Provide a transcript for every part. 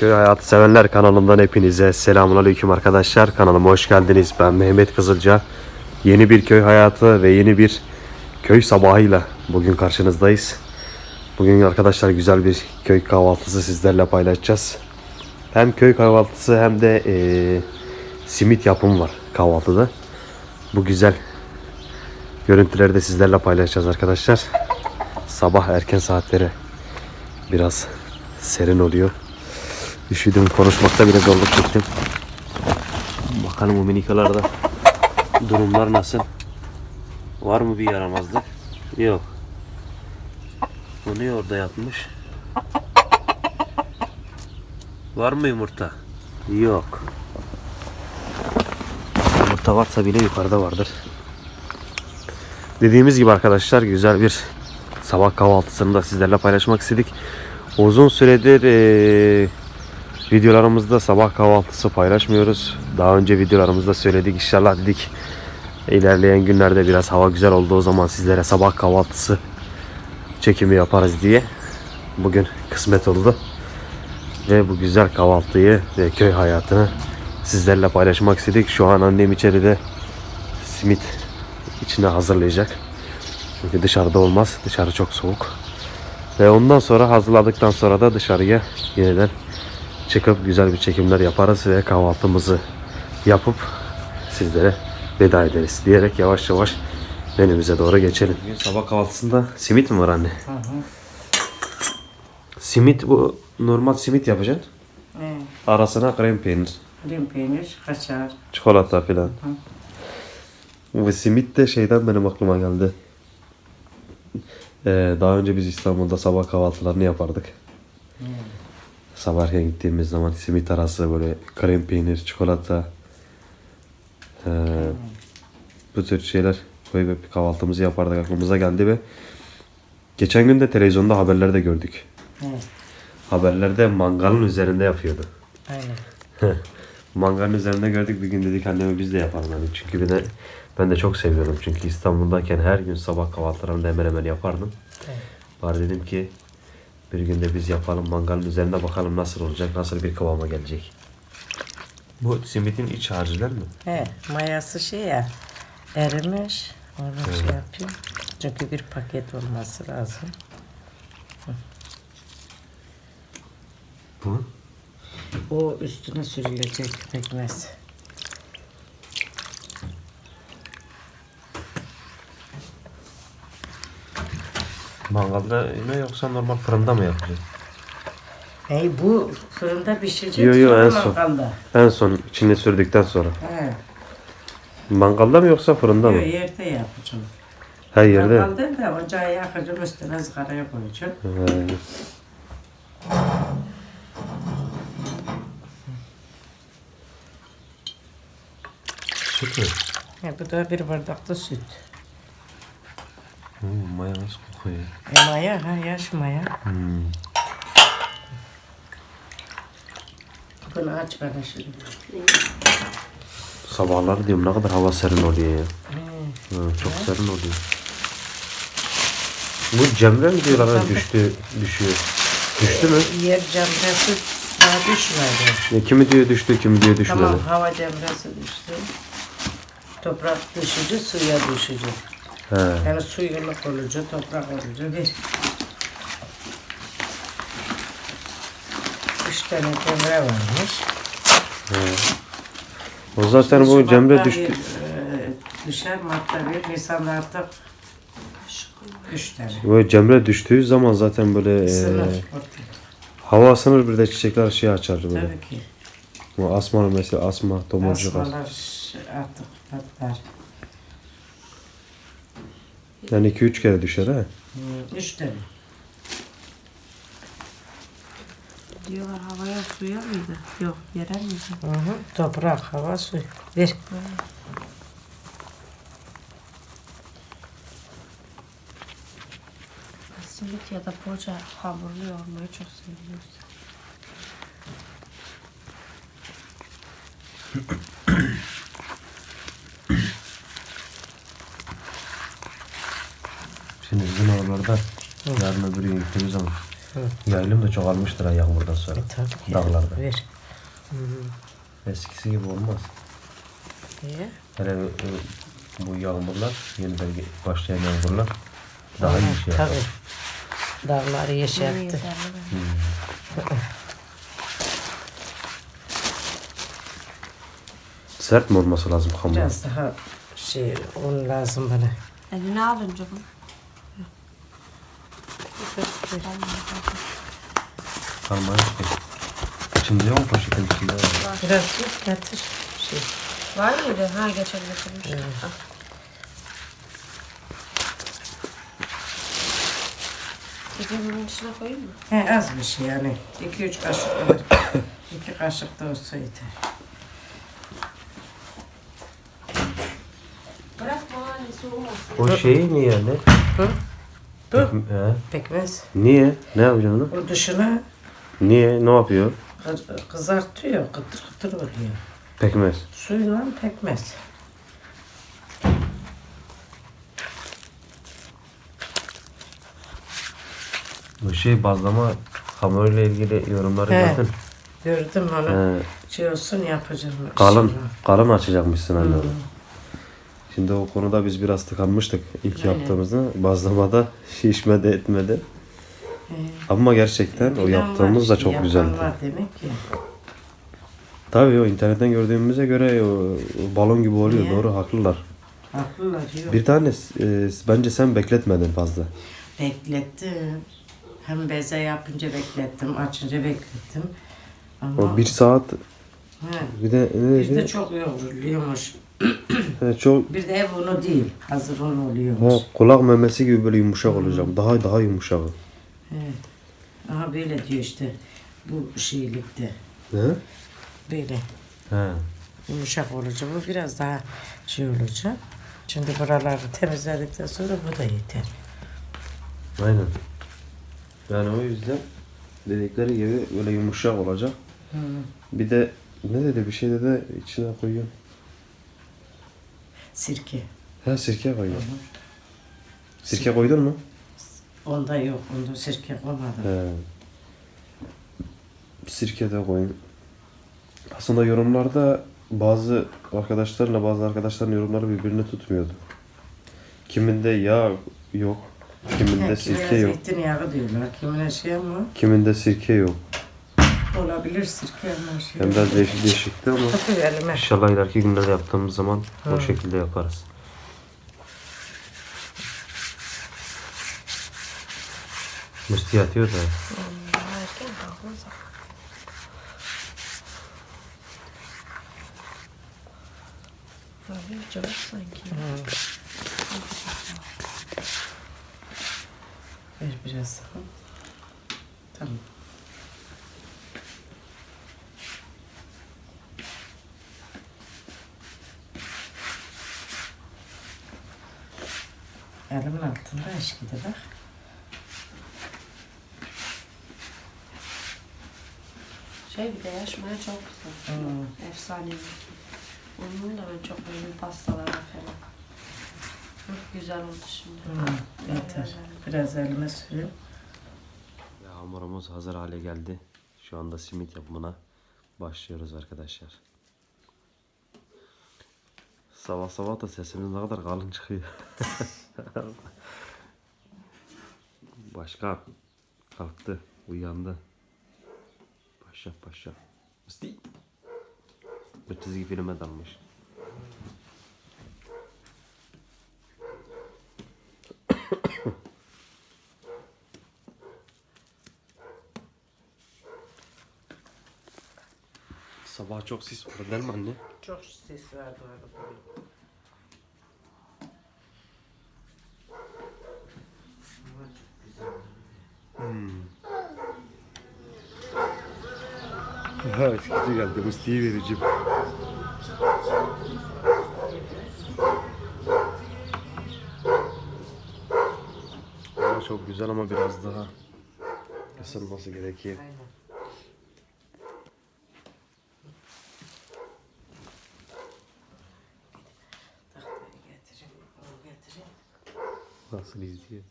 Köy Hayatı Sevenler kanalından hepinize selamünaleyküm arkadaşlar. Kanalıma hoş geldiniz. Ben Mehmet Kızılca. Yeni bir köy hayatı ve yeni bir köy sabahıyla bugün karşınızdayız. Bugün arkadaşlar güzel bir köy kahvaltısı sizlerle paylaşacağız. Hem köy kahvaltısı hem de eee, simit yapım var kahvaltıda. Bu güzel görüntüleri de sizlerle paylaşacağız arkadaşlar. Sabah erken saatlere biraz serin oluyor. Üşüdüm konuşmakta bile zorluk çektim. Bakalım bu minikalarda durumlar nasıl? Var mı bir yaramazlık? Yok. Bu ne orada yatmış? Var mı yumurta? Yok. Yumurta varsa bile yukarıda vardır. Dediğimiz gibi arkadaşlar güzel bir sabah kahvaltısını da sizlerle paylaşmak istedik. Uzun süredir eee, videolarımızda sabah kahvaltısı paylaşmıyoruz. Daha önce videolarımızda söyledik. İnşallah dedik ilerleyen günlerde biraz hava güzel olduğu zaman sizlere sabah kahvaltısı çekimi yaparız diye. Bugün kısmet oldu. Ve bu güzel kahvaltıyı ve köy hayatını sizlerle paylaşmak istedik. Şu an annem içeride simit içine hazırlayacak. Çünkü dışarıda olmaz. Dışarı çok soğuk. Ve ondan sonra hazırladıktan sonra da dışarıya yeniden çıkıp güzel bir çekimler yaparız ve kahvaltımızı yapıp sizlere veda ederiz diyerek yavaş yavaş menümüze doğru geçelim. Bugün sabah kahvaltısında simit mi var anne? Simit bu normal simit yapacaksın. Evet. Arasına krem peynir, Lim peynir, kaşar. çikolata filan. Bu simit de şeyden benim aklıma geldi. Ee, daha önce biz İstanbul'da sabah kahvaltılarını yapardık. Sabah erken gittiğimiz zaman simit arası böyle krem peynir, çikolata ee, bu tür şeyler koyup bir kahvaltımızı yapardık aklımıza geldi ve geçen gün de televizyonda haberlerde gördük. Evet. Haberlerde mangalın üzerinde yapıyordu. Aynen. Mangalın üzerinde gördük bir gün dedik anneme biz de yapalım hani çünkü bir de ben de çok seviyordum çünkü İstanbul'dayken her gün sabah kahvaltılarında hemen hemen yapardım. Evet. Var dedim ki bir gün de biz yapalım mangalın üzerinde bakalım nasıl olacak nasıl bir kıvama gelecek. Bu simitin iç harcı değil mi? He, mayası şey ya, erimiş. Onu şey yapayım. Çünkü bir paket olması lazım. Bu. O üstüne sürülecek pekmez. Mangalda mı yoksa normal fırında mı yapılıyor? Hey, bu fırında pişecek. Yo, yo, sonra en son. mangalda. En son içine sürdükten sonra. He. Mangalda mı yoksa fırında mı? Yo, yerde yapacağım. Her yerde. Mangalda da ocağı yakacağım üstüne ızgaraya koyacağım. He. Süt mü? He, bu da bir bardaklı süt. Hmm, maya nasıl kokuyor? E, maya, ha, yaş maya. Hmm. Bunu aç bana şimdi. Sabahları diyorum ne kadar hava serin oluyor ya. Hı, çok serin oluyor. Bu Cemre mi diyorlar ha, düştü, düşüyor. Düştü mü? Yer cemresi daha düşmedi. Ya kimi diyor düştü, kimi diyor düşmedi. Tamam hava cemresi düştü. Toprak düşücü, suya düşücü. He. Yani suyuluk olucu, toprak olucu bir. Üç tane cemre varmış. O zaten bu Cemre bir, düştü. e, düşer Mart'ta bir, Nisan'da artık üç tane. Bu Cemre düştüğü zaman zaten böyle Sınır. e, hava ısınır bir de çiçekler şey açar böyle. Tabii ki. Bu asma mesela asma, tomurcuk asma. Asmalar artık patlar. Yani 2-3 kere düşer ha. Hı, Üç tane. Diyorlar havaya suya mıydı? Yok yere miydi? Hı hı. Toprak, hava, su. Bir. Simit ya da poğaça hamurlu yoğurmayı çok seviyoruz. Oralarda yarın öbür gün gittiğimiz zaman Yaylım da çoğalmıştır ha yağmurdan sonra. E, tabii. Dağlarda. Ver. Eskisi gibi olmaz. Niye? Hele e, bu yağmurlar, yeniden başlayan yağmurlar daha iyi şey yapar. Tabii. Dağları yeşertti. Sert mi olması lazım hamur? Biraz daha şey un lazım bana. Eline alınca bunu. Kalmaya işte. İçinde yok mu poşetin içinde? Biraz su getir. Şey. Var mıydı? Ha geçen getirmiş. Al. Bir de bunun içine koyayım mı? He, az bir şey yani. 2-3 kaşık kadar. 2 kaşık da olsa yeter. Bırakma hani soğumasın. O şey mi yani? Hı? Dur. He. Pekmez. Niye? Ne yapacaksın onu? O dışına Niye? Ne yapıyor? kı- kızartıyor. Kıtır kıtır oluyor. Pekmez. Suyla pekmez. Bu şey bazlama hamuruyla ilgili yorumları He. gördün. Gördüm onu. He. Şey olsun yapacağım. Kalın, kalın açacakmışsın anne. Şimdi o konuda biz biraz tıkanmıştık ilk Aynen. yaptığımızda. Bazlamada şişmedi etmedi. He. Ama gerçekten o yaptığımız da çok güzeldi. demek ki. Tabii o internetten gördüğümüze göre o, o balon gibi oluyor. Niye? Doğru haklılar. Haklılar yok. Bir tane e, bence sen bekletmedin fazla. Beklettim. Hem beze yapınca beklettim, açınca beklettim. Ama O bir saat He, bir de ne bir de dedi? çok yoğruluyormuş. He, çok Bir de ev unu değil, hazır un ha, oluyormuş. kulak memesi gibi böyle yumuşak olacak. Daha daha yumuşak. Evet. Aha böyle diyor işte bu şeylikte. Ne? Böyle He. yumuşak olacak. Bu biraz daha şey olacak. Şimdi buraları temizledikten sonra bu da yeter. Aynen. Yani o yüzden dedikleri gibi böyle yumuşak olacak. Hı. Bir de ne dedi bir şey dedi içine koyuyor. Sirke. Ha sirke koyuyor. Sirke koydun mu? Onda yok. Onda sirke koymadım. He. Sirke de koyun. Aslında yorumlarda bazı arkadaşlarla bazı arkadaşların yorumları birbirini tutmuyordu. Kiminde yağ yok, kiminde sirke yok, zeytinyağı diyorlar. Kimine şey ama kiminde sirke yok. Olabilir sirke ama şey. Hem biraz değişik değişikti ama Hafif elime. inşallah ileriki günlerde yaptığımız zaman o şekilde yaparız. Musti yatıyor da. Abi cevap sanki. Ver biraz. Tamam. Elimin altında eşkide bak. Şey bir de yaşmaya çok güzel. Hmm. Efsane. Onun da ben çok beğendim pastalara falan. Hı, güzel oldu şimdi. Hmm, yeter. Biraz elime süreyim. Ya hamurumuz hazır hale geldi. Şu anda simit yapımına başlıyoruz arkadaşlar. Sabah sabah da sesimiz ne kadar kalın çıkıyor. Başkan kalktı, uyandı. Paşa paşa. Musti. Bir çizgi filme dalmış. Sabah çok sis var değil mi anne? Çok ses var bu arada bugün. Ama çok güzel. Ha eskici geldi. Musti'yi vereceğim. Ama çok güzel ama biraz daha ısınması gerekiyor. Nasıl izliyor?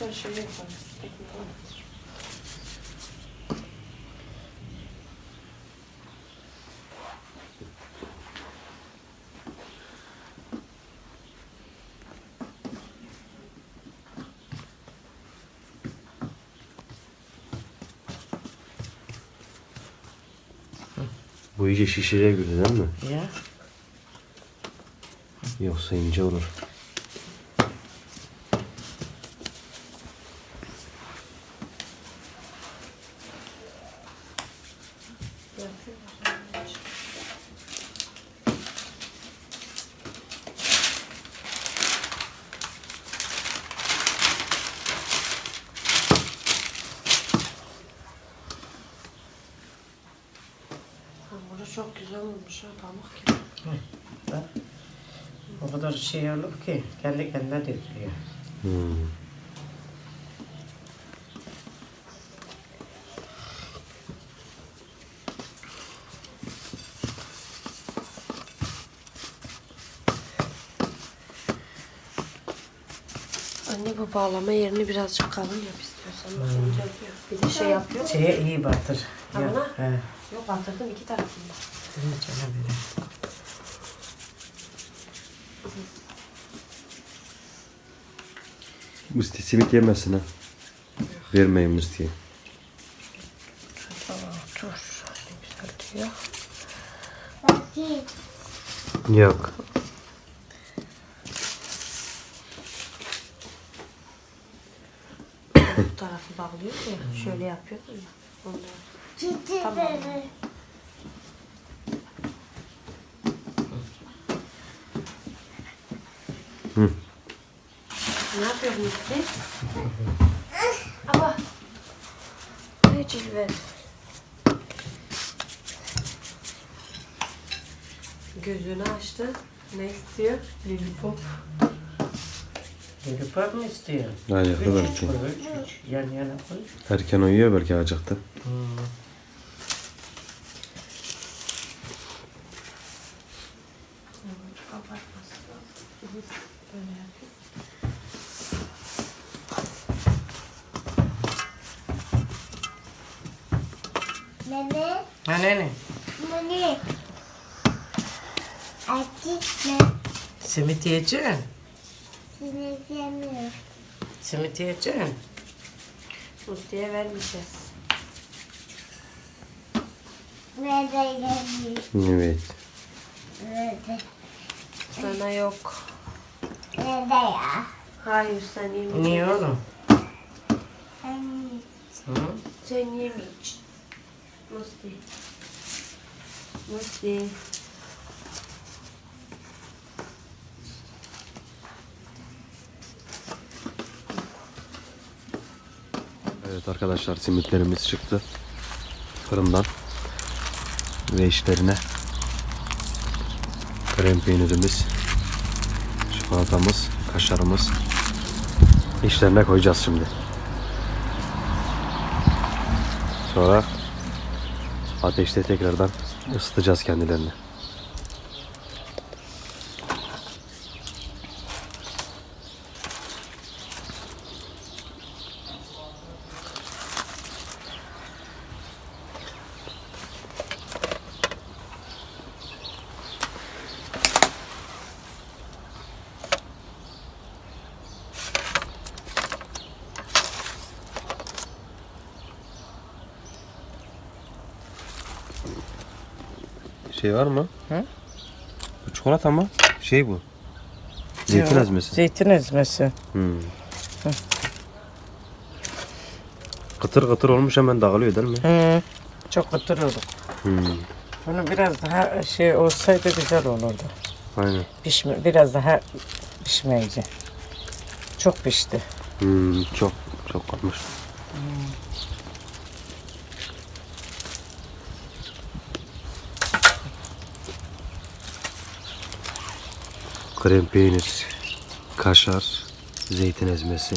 şey yaparız. Bu iyice şişireye girdi değil mi? Ya. Yoksa ince olur. Hamuru çok güzel olmuş ha pamuk gibi. Bak. O kadar şey olur ki kendi kendine dökülüyor. Hmm. Anne bu bağlama yerini birazcık kalın yap istiyorsan. Önce yapıyor. Bir de şey yapıyor. Şeye iyi batır. Ya, Hamura? he. Yok batırdım iki tarafında. Senin içine Musti simit yemesin ha. Vermeyin Musti'ye. Güzel diyor. Yok. Bu tarafı bağlıyor ya. Şöyle yapıyordum ya. Ondan. Tamam. Hı. Ne yapıyorsun siz? Ama ne cilve? Gözünü açtı. Ne istiyor? Lollipop. Lollipop mu istiyor? Acıktı belki. Koy, üç, üç. Yan yana koy. Erken uyuyor belki acıktı. Kapatması lazım. Böyle yapayım. Nene, Ha ne ne? nene. Açık ne? Simit yiyeceksin. Sinirleniyor. Simit yiyeceksin. Musti'ye vermeyeceğiz. Nerede yemiyor? Evet. Nerede? Sana yok. Nerede ya? Hayır sen yemeyeceksin. Niye oğlum? Anne. Hı? Sen yemeyeceksin. Musti. Musti. Evet arkadaşlar simitlerimiz çıktı fırından ve içlerine krem peynirimiz, çikolatamız, kaşarımız içlerine koyacağız şimdi. Sonra ateşte tekrardan ısıtacağız kendilerini. Şey var mı? Hı? Bu çikolata mı? Şey bu. Zeytin Yok, ezmesi. Zeytin ezmesi. Hmm. Kıtır kıtır olmuş hemen dağılıyor değil mi? Hı. Çok kıtır olur. Hmm. Bunu biraz daha şey olsaydı güzel olurdu. Aynen. Pişme, biraz daha pişmeyecek. Çok pişti. Hmm, çok çok kalmış. Krem peynir, kaşar, zeytin ezmesi.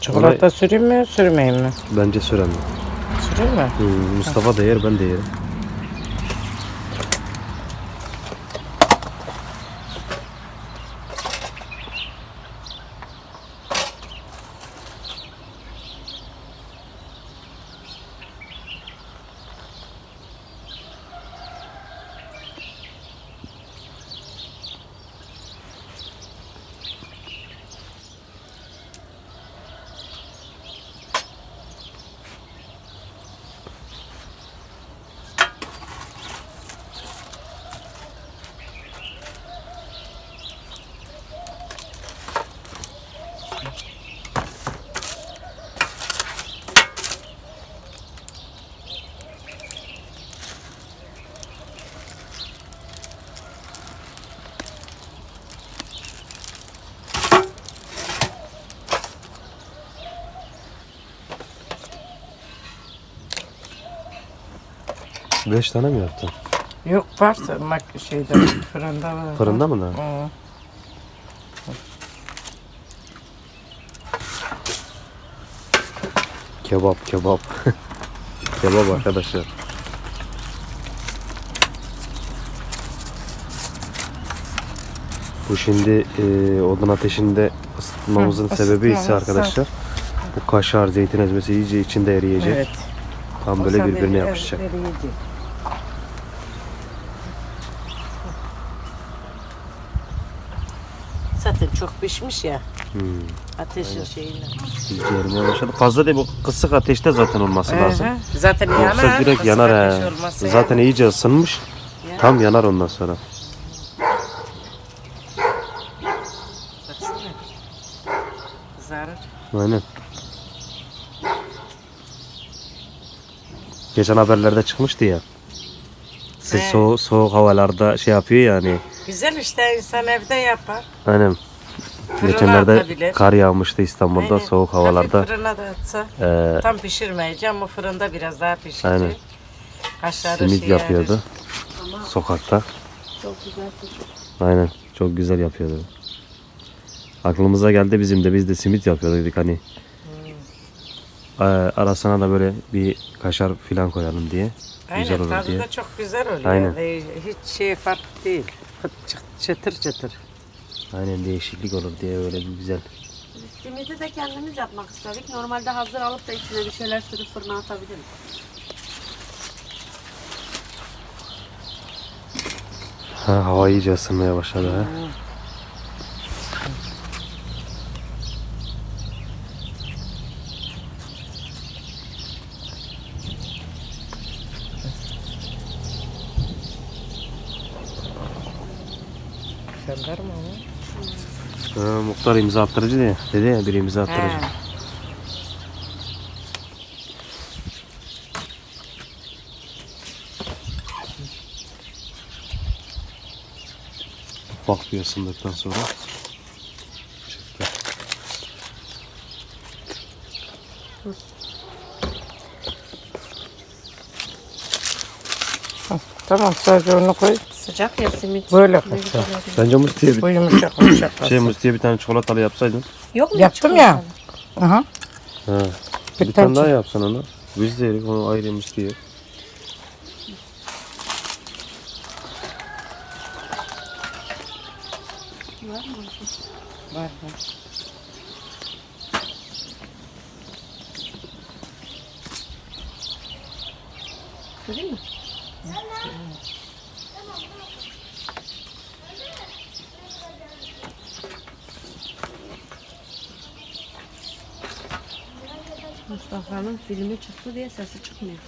Çikolata süreyim mi, sürmeyeyim mi? Bence sürenli. Süreyim mi? Hmm, Mustafa da yer, ben de yerim. Beş tane mi yaptın? Yok varsa mak şeyde fırında var. Fırında mı da? Hı. Kebap kebap. kebap arkadaşlar. Bu şimdi e, odun ateşinde ısıtmamızın Hı, sebebi ise ısıtmamız, arkadaşlar bu kaşar, zeytin ezmesi iyice içinde eriyecek. Evet. Tam böyle birbirine yapışacak. eriyecek. Zaten çok pişmiş ya. Hmm. Ateşin şeyiyle. İyice erimeye başladı. Fazla değil bu kısık ateşte zaten olması lazım. Hı hı. Zaten Yoksa yanar. direkt kısık yanar he. Zaten yanar. iyice ısınmış. Ya. Tam yanar ondan sonra. Baksana. Kızarır. Aynen. Geçen haberlerde çıkmıştı ya. Siz He. soğuk, soğuk havalarda şey yapıyor yani. Güzel işte insan evde yapar. Aynen. Geçenlerde kar yağmıştı İstanbul'da Aynen. soğuk havalarda. Hafif fırına da atsa. Ee, Tam pişirmeyeceğim ama fırında biraz daha pişirecek. Aynen. Kaşarı simit şey yapıyordu erir. sokakta. Çok güzel sucuk. Aynen. Çok güzel yapıyordu. Aklımıza geldi bizim de biz de simit yapıyorduk dedik hani. Ee, arasına da böyle bir kaşar filan koyalım diye. güzel Aynen olur tadı diye. da çok güzel oluyor. Aynen. Hiç şey farklı değil. Çıtır çıtır. Aynen değişiklik olur diye öyle bir güzel. Biz simidi de kendimiz yapmak istedik. Normalde hazır alıp da içine bir şeyler sürüp fırına atabiliriz. Ha, hava iyice ısınmaya başladı ha. Gönder mi onu? Ha, muhtar imza attırıcı diye. Dedi ya bir imza attırıcı. He. Ufak bir ısındıktan sonra. çıktı. Tamam sadece onu koy. Sıcak ya simit. Böyle oluyor. Bence Musti'ye bir, Bu yumuşak yumuşak. şey olsun. Musti'ye bir tane çikolatalı yapsaydın. Yok mu? Yaptım ya. Aha. Ha. Bir Bir, tane tane daha çi- yapsan onu. Biz de yedik onu ayrı Musti'ye. Var var. Süreyim mi? Mustafa'nın filmi çıktı diye sesi çıkmıyor.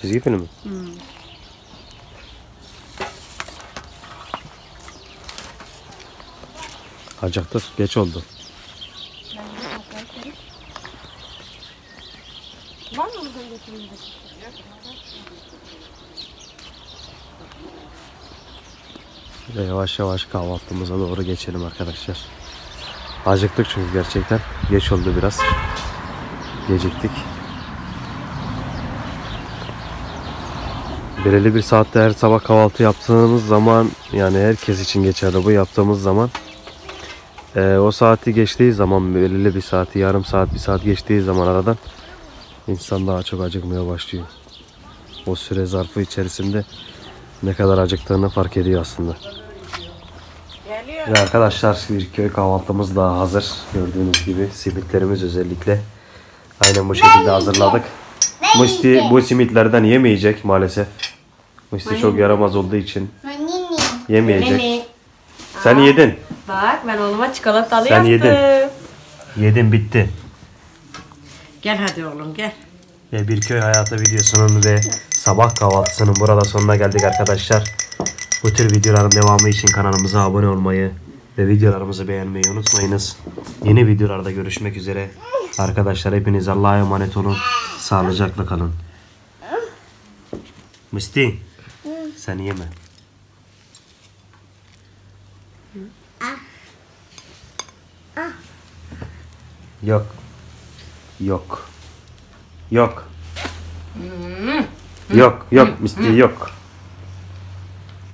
Çizgi film mi? Acıktık. Geç oldu. Var mı buradan de? Ve yavaş yavaş kahvaltımıza doğru geçelim arkadaşlar. Acıktık çünkü gerçekten. Geç oldu biraz. Geciktik. Belirli bir saatte her sabah kahvaltı yaptığımız zaman yani herkes için geçerli bu yaptığımız zaman eee, o saati geçtiği zaman belirli bir saati yarım saat bir saat geçtiği zaman aradan insan daha çok acıkmaya başlıyor. O süre zarfı içerisinde ne kadar acıktığını fark ediyor aslında. Geliyor. Ve arkadaşlar bir köy kahvaltımız da hazır. Gördüğünüz gibi simitlerimiz özellikle. Aynen bu şekilde hazırladık. Musti bu simitlerden yemeyecek maalesef. Musti çok yaramaz olduğu için yemeyecek. Sen yedin. Bak ben oğluma çikolatalı Sen yaptım. yedin. Yedin bitti. Gel hadi oğlum gel. Ve bir köy hayatı videosunun ve sabah kahvaltısının burada sonuna geldik arkadaşlar. Bu tür videoların devamı için kanalımıza abone olmayı ve videolarımızı beğenmeyi unutmayınız. Yeni videolarda görüşmek üzere. Arkadaşlar hepiniz Allah'a emanet olun. Sağlıcakla kalın. Musti sen yeme. Yok. Yok. Yok. Yok yok isteği yok.